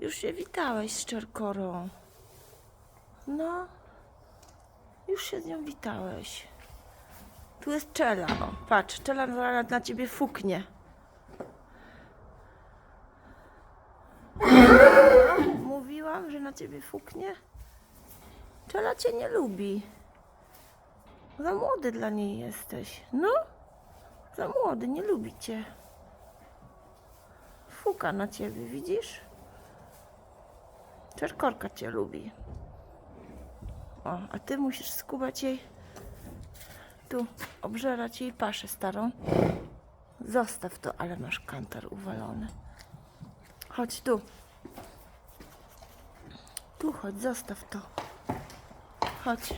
Już się witałeś z Czerkorą. No. Już się z nią witałeś. Tu jest Czela, o. Patrz, Czela na ciebie fuknie. Mówiłam, że na ciebie fuknie. Czela cię nie lubi. Za młody dla niej jesteś. No, za młody, nie lubi cię. Fuka na ciebie, widzisz? Czerkorka cię lubi. O, a ty musisz skubać jej tu, obżerać jej paszę starą. Zostaw to, ale masz kantar uwalony. Chodź tu. Tu chodź, zostaw to. Chodź.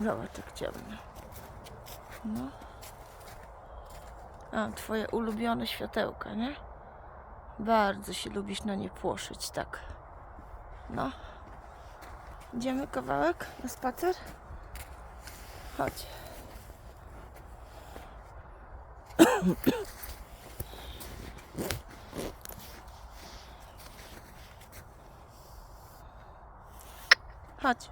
Zobacz jak ciemno. No. A, twoje ulubione światełka, nie? Bardzo się lubisz na nie płoszyć, tak. No. Idziemy kawałek na spacer? Chodź. Chodź.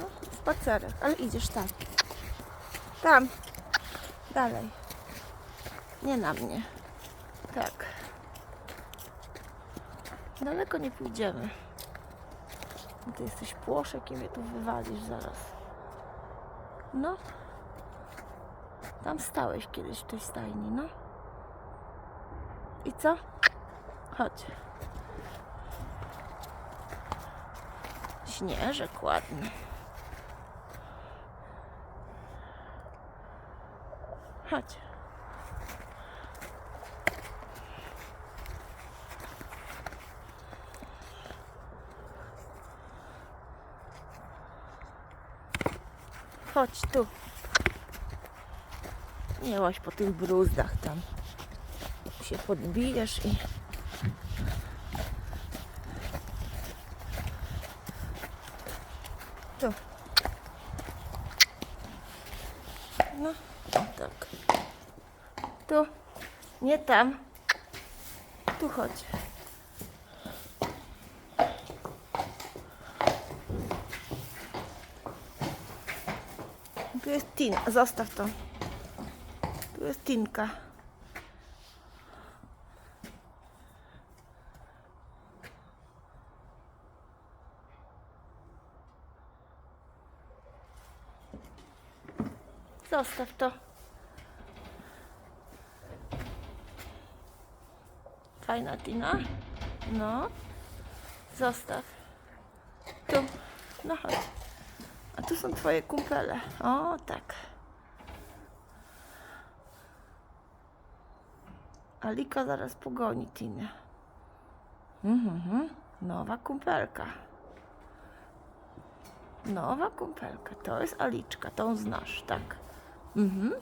No, spacerek, ale idziesz tam. Tam. Dalej. Nie na mnie. Tak. Daleko nie pójdziemy. Ty jesteś płoszek i mnie tu wywalisz zaraz. No. Tam stałeś kiedyś w tej stajni, no. I co? Chodź. Śnieżek ładny. Chodź. Chodź tu. Nie łaź po tych bruzdach tam. Się podbijesz i... Tu. No, o tak. Tu. Nie tam. Tu chodź. Tu jest Tin. Zostaw to. Tu jest Tinka. Zostaw to. Fajna Tina. No. Zostaw. Tu. No chodź. A tu są twoje kumpele. O, tak. Alika zaraz pogoni Tinę. Mhm, nowa kumpelka. Nowa kumpelka. To jest Aliczka, tą znasz, tak. Mhm.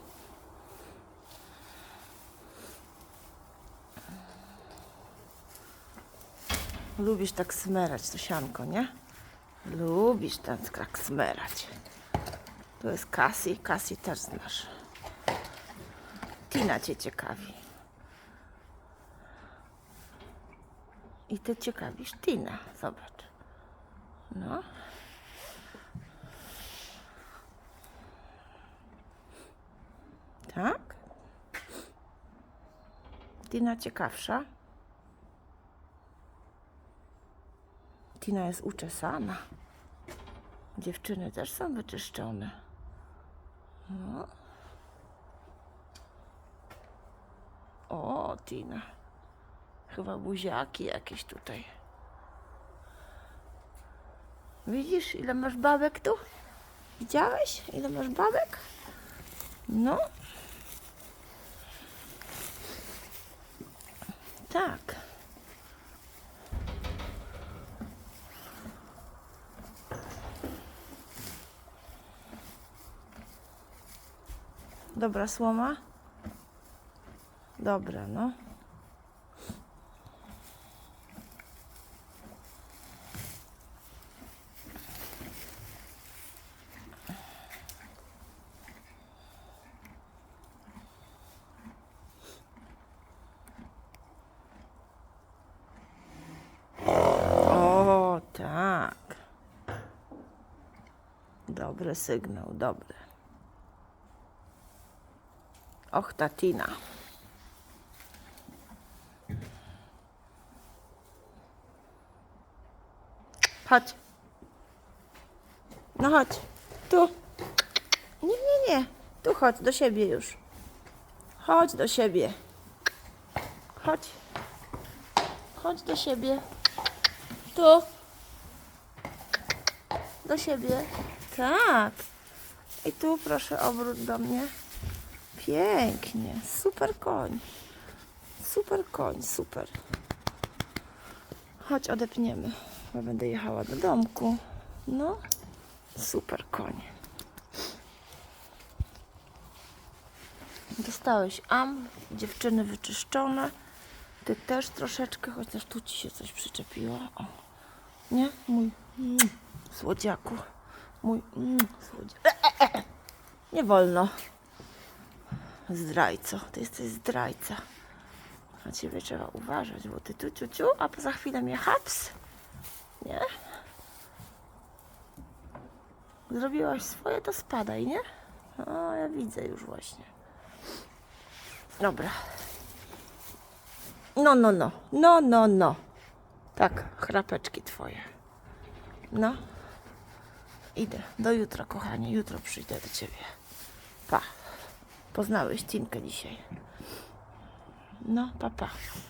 Lubisz tak smerać to sianko, nie? Lubisz tak smerać. To jest Cassie. Cassie też znasz. Tina cię ciekawi. I ty ciekawisz Tina. Zobacz. No. Tak? Tina ciekawsza. Tina jest uczesana. Dziewczyny też są wyczyszczone. No. O, Tina. Chyba buziaki jakieś tutaj. Widzisz, ile masz babek tu? Widziałeś, ile masz babek? No. Tak. Dobra słoma. Dobra, no. O, tak. Dobry sygnał, dobry. Och, ta Tina. Chodź. No chodź. Tu. Nie, nie, nie. Tu chodź, do siebie już. Chodź do siebie. Chodź. Chodź do siebie. Tu. Do siebie. Tak. I tu proszę obrót do mnie. Pięknie. Super koń. Super koń, super. Chodź, odepniemy, bo będę jechała do domku. No, super koń. Dostałeś am, dziewczyny wyczyszczone. Ty też troszeczkę, chociaż tu ci się coś przyczepiło. O. Nie? Mój mm, słodziaku. Mój mm. E, e, e. Nie wolno. Zdrajco. Ty jesteś zdrajca. Na ciebie trzeba uważać, bo ty tu ciu, ciu, a za chwilę mnie haps. Nie? Zrobiłaś swoje, to spadaj, nie? O, ja widzę już właśnie. Dobra. No, no, no. No, no, no. Tak, chrapeczki twoje. No. Idę. Do jutra, kochanie. Jutro przyjdę do ciebie. Pa. Poznałeś Tinkę dzisiaj. No, papa. Pa.